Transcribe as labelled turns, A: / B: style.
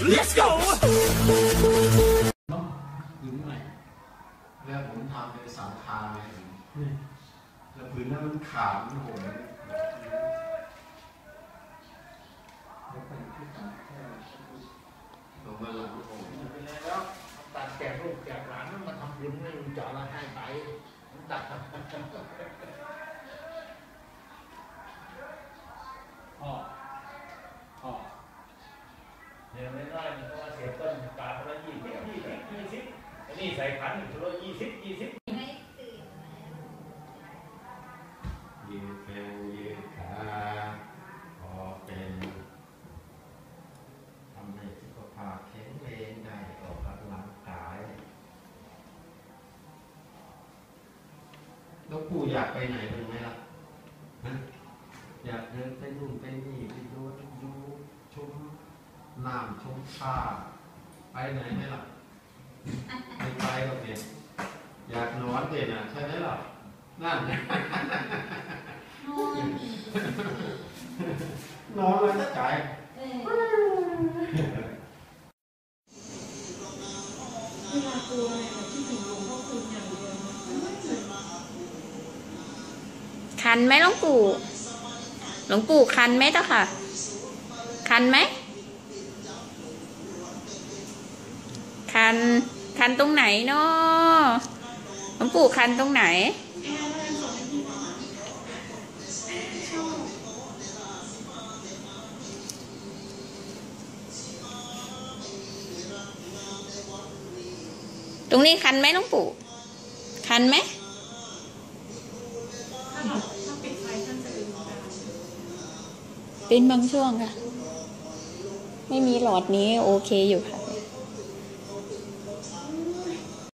A: Let's go!
B: ผืนใหม่แล้วผมทำเป็นสังคาไงแล้วผืนนั้นมันขาดมันโหนลงมาหลังผม
C: ไปแล้วตัดแจกลูกแจกหลานมันมาทำบุญให้ลุงจ่อละให้ไปตัด
D: อันนี้ใส่ขันคนละยี่สิบยี่สิบ
B: ยืดแขนยืดขาพอเป็นทำให้สุขภาพแข็งแรงได้ออกกำลังกายแล้วปู่อยากไปไหนบ้างไหมล่ะอยากเดินไปนู่นไปนี่ไปดูดูชมน้ำชมท่าไปไหนไหมล่ะ ไม่ไปหรอกเนี่ยอยากนอนเด่นอะใช่ไหมล่ะนั่นนอนเลยจะจ่าย
E: เวลากลัวอะไรแบบที่ถึงหลวงพ่อคุณอย่างเดียว
F: คันไหมหลวงปู่หลวงปู่คันไหมเจ้าค่ะ คันไหมคัน คันตรงไหนเนาะหลวงปู่คันตรงไหน ตรงนี้คันไหมหลวงปู่ คันไหม
E: ถ้าแบบถ้าปิดไฟท่านจะลืมตา
F: เป็นบางช่วงค่ะ ไม่มีหลอดนี้โอเคอยู่ค่ะ